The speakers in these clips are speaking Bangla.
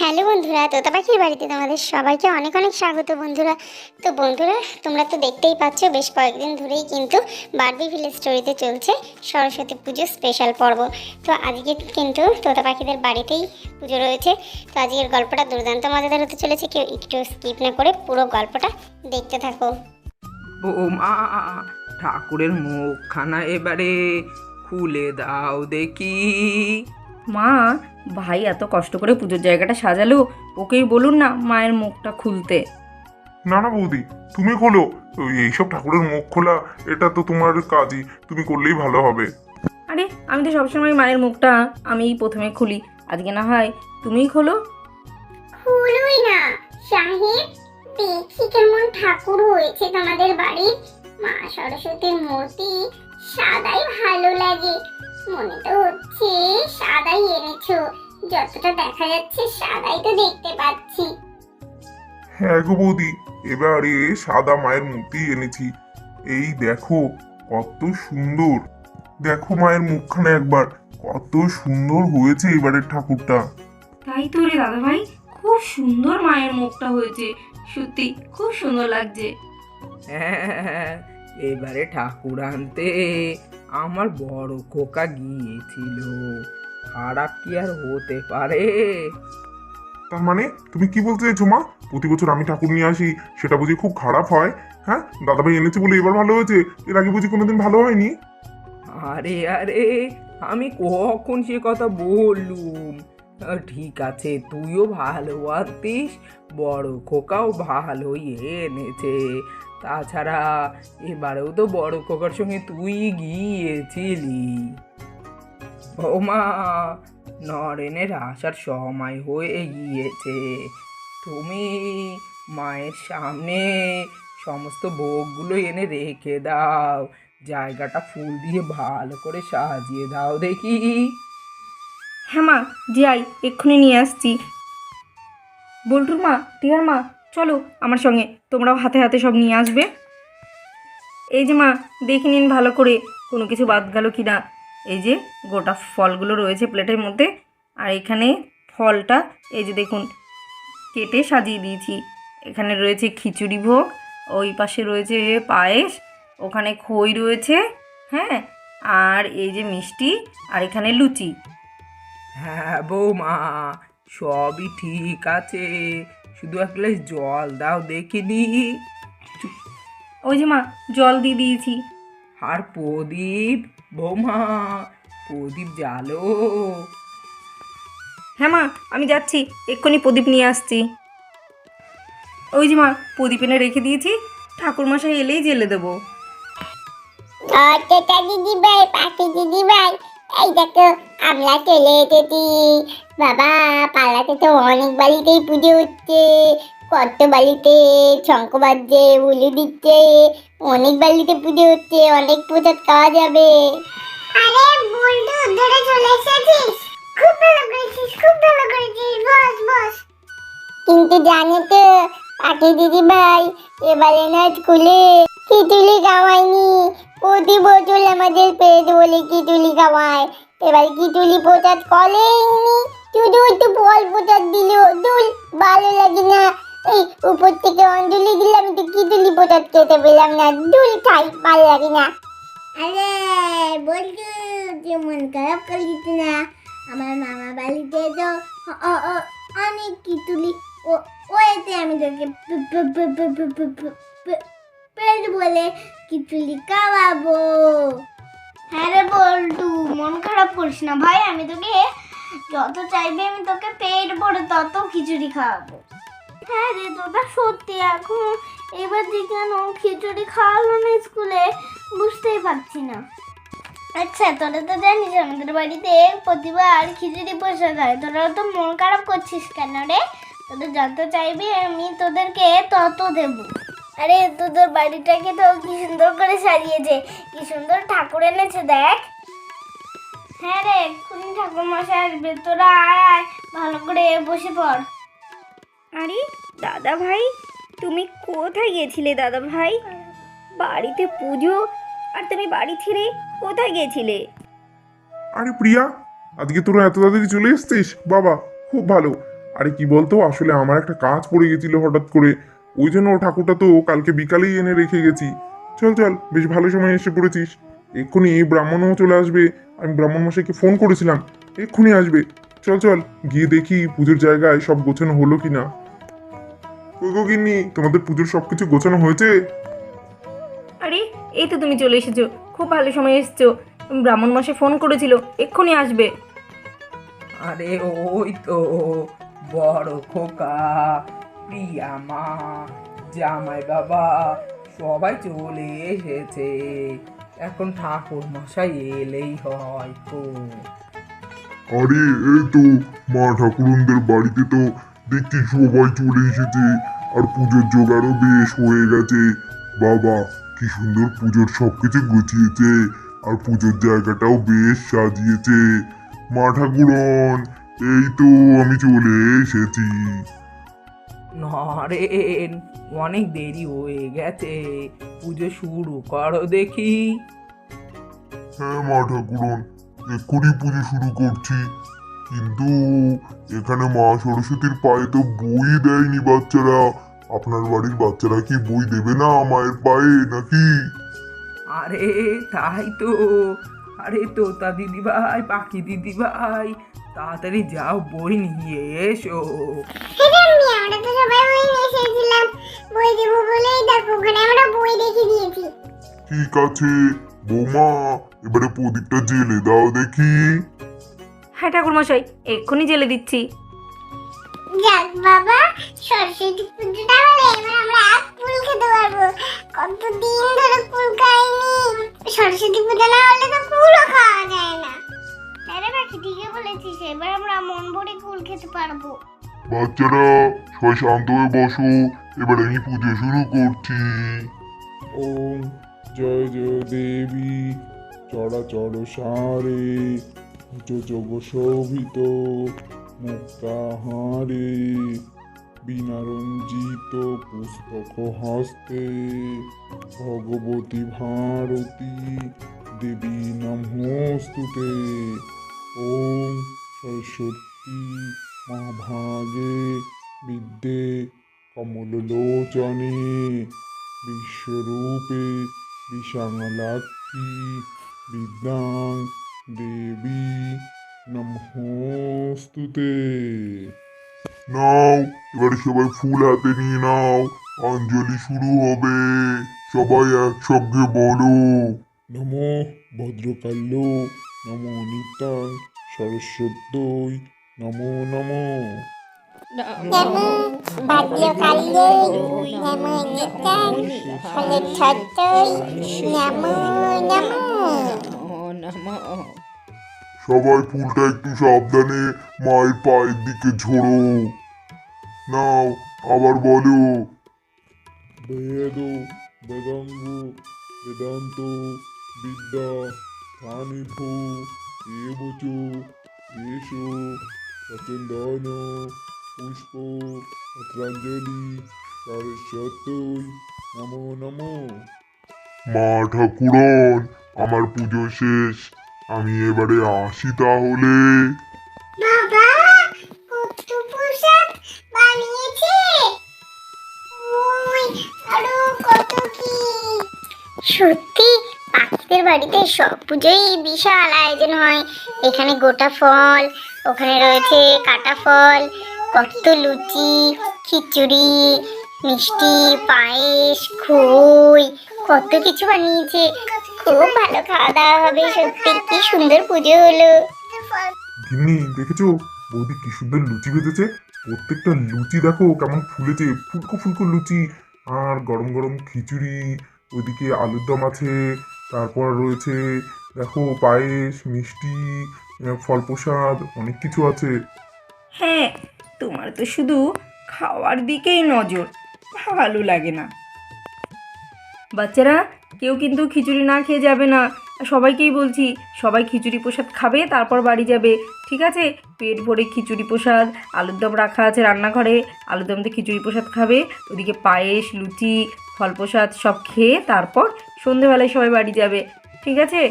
হ্যালো বন্ধুরা তোতা পাখির বাড়িতে তোমাদের সবাইকে অনেক অনেক স্বাগত বন্ধুরা। তো বন্ধুরা, তোমরা তো দেখতেই পাচ্ছ, বেশ কয়েকদিন ধরেই কিন্তু বারবি ভিলেজ স্টোরিতে চলছে সরস্বতী পুজো স্পেশাল পর্ব। তো আজকে কিন্তু তোতা পাখিদের বাড়িতেই পুজো রয়েছে। তো আজকের গল্পটা দুর্দান্ত মজাদার হতে চলেছে, কেউ একটু স্কিপ না করে পুরো গল্পটা দেখতে থাকো। ও মা, ঠাকুরের মুখখানা এবারে খুলে দাও দেখি। মা ভাই এত কষ্ট করে পুজোর জায়গাটা সাজালো ওকেই বলুন না মায়ের মুখটা খুলতে। না না বৌদি তুমি খোলো। ওই এইসব ঠাকুরের মুখ খোলা এটা তো তোমার কাজই তুমি করলেই ভালো হবে। আরে আমি তো সবসময় মায়ের মুখটা আমিই প্রথমে খুলি আজকে না হয় তুমিই খোলো। খুলুই না সাহেব দেখি কেমন ঠাকুর হয়েছে তোমাদের বাড়ির। মা সরস্বতীর মূর্তি সাদাই ভালো লাগে। মনে তো হচ্ছে সাদাই এনেছো। যতটা দেখা যাচ্ছে সাদাই তো দেখতে পাচ্ছি। হ্যাঁ গো বৌদি এবারে সাদা মায়ের মূর্তি এনেছি। এই দেখো কত সুন্দর। দেখো মায়ের মুখখানা একবার কত সুন্দর হয়েছে এবারের ঠাকুরটা। তাই তো রে দাদা ভাই খুব সুন্দর মায়ের মুখটা হয়েছে। সত্যি খুব সুন্দর লাগছে। হ্যাঁ এবারে ঠাকুর আনতে আমার বড় খোকা গিয়েছিল। খারাপ কি আর হতে পারে? তার মানে তুমি কি বলতে চাইছো মা? প্রতি বছর আমি ঠাকুর নিয়ে আসি সেটা বুঝি খুব খারাপ হয় হ্যাঁ? দাদাভাই এনেছে বলে এবার ভালো হয়েছে এর আগে বুঝি কোনোদিন ভালো হয়নি? আরে আরে আমি কখন সে কথা বললুম? ঠিক আছে, তুইও ভালো আছিস। বড় খোকাও ভালোই এনেছে। তাছাড়া এবারেও তো বড় খোকার সঙ্গে তুই গিয়েছিলি। বৌমা নরেনের আসার সময় হয়ে গিয়েছে। তুমি মায়ের সামনে সমস্ত ভোগগুলো এনে রেখে দাও। জায়গাটা ফুল দিয়ে ভালো করে সাজিয়ে দাও দেখি। হ্যাঁ মা যাই এক্ষুনি নিয়ে আসছি। বল্টুর মা, টিয়ার মা, চলো আমার সঙ্গে, তোমরাও হাতে হাতে সব নিয়ে আসবে। এই যে মা, দেখে নিন ভালো করে, কোনো কিছু বাদ গেল কি না। এই যে গোটা ফলগুলো রয়েছে প্লেটের মধ্যে, আর এখানে ফলটা, এই যে দেখুন, কেটে সাজিয়ে দিয়েছি। এখানে রয়েছে খিচুড়ি ভোগ, ওই পাশে রয়েছে পায়েস, ওখানে খই রয়েছে হ্যাঁ আর এই যে মিষ্টি, আর এখানে লুচি। হ্যাঁ বৌমা সবই ঠিক আছে। শুধু এক গ্লাস জল দাও দেখিনি ওই যে মা জল দিয়ে দিয়েছি। আর প্রদীপ বৌমা প্রদীপ জ্বালো। হ্যাঁ মা আমি যাচ্ছি এক্ষুনি প্রদীপ নিয়ে আসছি। ওই যে মা প্রদীপ এনে রেখে দিয়েছি ঠাকুরমশাই এলেই জেলে দেবো। অর্থটা দিদি ভাই পাখি দিদি ভাই এই দেখো আমরা চলে এসেছি। বাবা পাড়াতে তো অনেক বাড়িতেই পুজো হচ্ছে। কত বাড়িতে শঙ্খ বাজছে উলু দিচ্ছে। অনেক বাড়িতে পুজো হচ্ছে অনেক প্রসাদ খাওয়া যাবে। আরে বল্টু ধরে চলে এসেছিস? খুব ভালো করেছিস খুব ভালো করেছিস। বস বস। কিন্তু জানো তো পাখি দিদি ভাই এবারে না স্কুলে খিচুড়ি খাওয়ায়নি। প্রতি বছর আমাদের পেট বলে খিচুড়ি খাওয়ায়। এবার কি তুলি প্রচার করেনি শুধু একটু বল প্রচার দিল। দুল, ভালো লাগে না। এই, উপর থেকে অঞ্জলি দিলাম তো কি তুলি প্রচার খেতে পেলাম না। দুল খাই, ভালো লাগে না। আরে বলছো যে মন খারাপ করিস না। আমার মামা বাড়িতে তো অনেক কি তুলি। ও ওতে আমি তোকে পেট বলে কি তুলি খাওয়াবো। হ্যাঁ রে বল্টু, মন খারাপ করিস না। ভাই, আমি তোকে যত চাইবে আমি তোকে পেট ভরে তত খিচুড়ি খাওয়াবো। হ্যাঁ রে তোটা সত্যি এখন এবার যে কেন খিচুড়ি খাওয়ালো না স্কুলে, বুঝতেই পারছি না। আচ্ছা তোরা তো জানিস আমাদের বাড়িতে প্রতিবার খিচুড়ি প্রসাদ হয়। তোরা তো মন খারাপ করছিস কেন রে? তোদের যত চাইবি আমি তোদেরকে তত দেব। আরে তোদের বাড়িটাকে তো কি সুন্দর করে সাজিয়েছে। কি সুন্দর ঠাকুর এনেছে দেখ। হ্যাঁ রে এক্ষুনি ঠাকুর মশাই আসবে। তোরা আয় আয় ভালো করে বসে পড়। আরে দাদা ভাই তুমি কোথায় গিয়েছিলে দাদা ভাই? বাড়িতে পুজো? আর তুমি বাড়ি ছেড়ে কোথায় গিয়েছিলে আরে প্রিয়া আজকে তোরা এত তাড়াতাড়ি চলে এসছিস? বাবা খুব ভালো। আরে কি বলতো আসলে আমার একটা কাজ পড়ে গেছিল হঠাৎ করে। ওই জন্য ও ঠাকুরটা তো কালকে বিকালেই এনে রেখে গেছি। চল চল বেশ ভালো সময় এসে পড়েছিস। এক্ষুনি ব্রাহ্মণও চলে আসবে। আমি ব্রাহ্মণ মশাইকে ফোন করেছিলাম। এক্ষুনি আসবে। চল চল গিয়ে দেখি পুজোর জায়গায় সব গোছানো হলো কি না গিন্নি তোমাদের পুজোর সবকিছু গোছানো হয়েছে? আরে এই তো তুমি চলে এসেছ। খুব ভালো সময় এসেছ। ব্রাহ্মণ মাসে ফোন করেছিল। এক্ষুনি আসবে। আরে ওই তো বড় খোকা। প্রিয়া মা, জামাই বাবা, সবাই চলে এসেছে। এখন ঠাকুর মশাই এলেই হয় তো আরে, এই তো মা ঠাকুরনদের বাড়িতে তো দেখছি সবাই চলে এসেছে। আর পুজোর জোগাড়ও বেশ হয়ে গেছে। বাবা, কি সুন্দর পুজোর সবকিছু গুছিয়েছে। আর পুজোর জায়গাটাও বেশ সাজিয়েছে। মা ঠাকুরন, এই তো আমি চলে এসেছি। নরেন অনেক দেরি হয়ে গেছে। পুজো শুরু করো দেখি। হ্যাঁ মা ঠাকুরন এক্ষুনি পুজো শুরু করছি। কিন্তু এখানে মা সরস্বতীর পায়ে তো বই দেয়নি বাচ্চারা। আপনার বাড়ির বাচ্চারা কি বই দেবে না মায়ের পায়ে নাকি? আরে তাই তো। আরে তোতা দিদি ভাই পাখি দিদি ভাই তাড়াতাড়ি যাও বই নিয়ে এসো। আমরা তো সবাই বই নিয়ে এসেছিলাম। বই দেবো বলেই দেখো ওখানে আমরা বই রেখে দিয়েছি। ঠিক আছে বৌমা এবারে প্রদীপটা জেলে দাও দেখি। হ্যাঁ ঠাকুরমশাই এক্ষুনি জেলে দিচ্ছি। যাক বাবা সরস্বতী পুজোটা হলে এবার আমরা এক ফুল খেতে পারব। কতদিন ধরে ফুল খাইনি। সরস্বতী পুজো না হলে তো ফুলও খাওয়া যায় না। আরে বাকি ঠিকই বলেছিস এবার আমরা মন ভরে ফুল খেতে পারব। বাচ্চারা সবাই শান্ত হয়ে বসো। এবার আমি পুজো শুরু করছি। ওম জয় জয় দেবী। চরাচর সারে যোগ শোভিত মুক্তাহারে বিনারঞ্জিত পুস্তক হস্তে ভগবতী ভারতী দেবী নমস্তুতে। ওম সরস্বতী মহাভাগে বিদ্যে কমললোচনে বিশ্বরূপে বিশালাক্ষী বিদ্যাং দেবী নমস্তুতে। নাও এবারে সবাই ফুল হাতে নিয়ে নাও অঞ্জলি শুরু হবে। সবাই একসঙ্গে বলো। নমো ভদ্রকাল্য নমো নিতাং সরস্বতী নমো নমো। সবাই ফুলটা একটু সাবধানে মায়ের পায়ের দিকে ঝোড়ো। নাও আবার বলো। বেদ বেদাঙ্গ বেদান্ত বিদ্যা স্থানিভূ এবচ এসো সচন্দন পুষ্প পত্রাঞ্জলি সরস্বতী নমো নমো। মা ঠাকুরন আমার পুজো শেষ। আমি এবারে আসি তাহলে। বাবা কত পোশাক বানিয়েছে? ওই আরও কত কি? সত্যি পাখিদের বাড়িতে সব পুজোই বিশাল আয়োজন হয়। এখানে গোটা ফল ওখানে রয়েছে কাটা ফল কত লুচি খিচুড়ি মিষ্টি পায়েস খই কত কিছু বানিয়েছে। খুব ভালো খাওয়া দাওয়া হবে সত্যি কি সুন্দর পুজো হলো। গিন্নি দেখেছ? বৌদি কি সুন্দর লুচি ভেজেছে প্রত্যেকটা লুচি দেখো কেমন ফুলেছে। ফুলকো ফুলকো লুচি। আর গরম গরম খিচুড়ি ওইদিকে আলুর দম আছে তারপর রয়েছে দেখো পায়েস মিষ্টি ফল প্রসাদ অনেক কিছু আছে। হ্যাঁ তোমার তো শুধু খাওয়ার দিকেই নজর, ভালো লাগে না। বাচ্চারা, কেউ কিন্তু খিচুড়ি না খেয়ে যাবে না। সবাইকেই বলছি, সবাই খিচুড়ি প্রসাদ খাবে, তারপর বাড়ি যাবে, ঠিক আছে? পেট ভরে খিচুড়ি প্রসাদ, আলুর দম রাখা আছে রান্নাঘরে, আলুর দম দিয়ে খিচুড়ি প্রসাদ খাবে, ওদিকে পায়েস, লুচি, ফল প্রসাদ সব খেয়ে তারপর সন্ধেবেলায় সবাই বাড়ি যাবে, ঠিক আছে?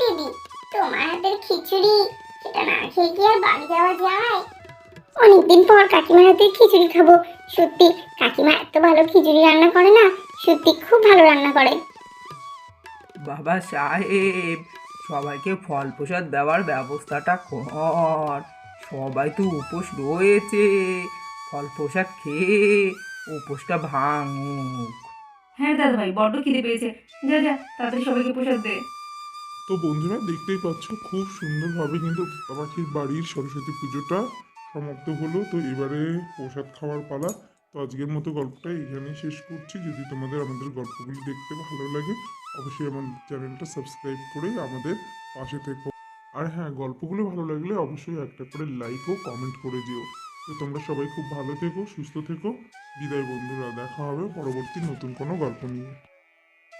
দিদি, তোমার হাতের খিচুড়ি, সেটা না খেয়ে বাড়ি যাওয়া যায়? অনেকদিন পর কাকিমার হাতে খিচুড়ি খাব। সত্যি কাকিমা এত ভালো খিচুড়ি রান্না করে না সত্যি খুব ভালো রান্না করে। বাবা সাহেব সবাইকে ফল প্রসাদ দেওয়ার ব্যবস্থাটা কর। সবাই তো উপোস রয়েছে। ফল প্রসাদ খেয়ে উপোসটা ভাঙুক। হ্যাঁ দাদা ভাই বড্ড খিদে পেয়েছে। যা যা তাড়াতাড়ি সবাইকে প্রসাদ দে। তো বন্ধুরা দেখতেই পাচ্ছ খুব সুন্দরভাবে কিন্তু পাখির বাড়ির সরস্বতী পুজোটা সমাপ্ত হলো। তো এবারে প্রসাদ খাওয়ার পালা। তো আজকের মতো গল্পটা এখানেই শেষ করছি। যদি তোমাদের আমাদের গল্পগুলি দেখতে ভালো লাগে, অবশ্যই আমাদের চ্যানেলটা সাবস্ক্রাইব করে আমাদের পাশে থেকো। আর হ্যাঁ গল্পগুলো ভালো লাগলে অবশ্যই একটা করে লাইক ও কমেন্ট করে দিও। তো তোমরা সবাই খুব ভালো থেকো, সুস্থ থেকো। বিদায় বন্ধুরা, দেখা হবে পরবর্তী নতুন কোনো গল্প নিয়ে।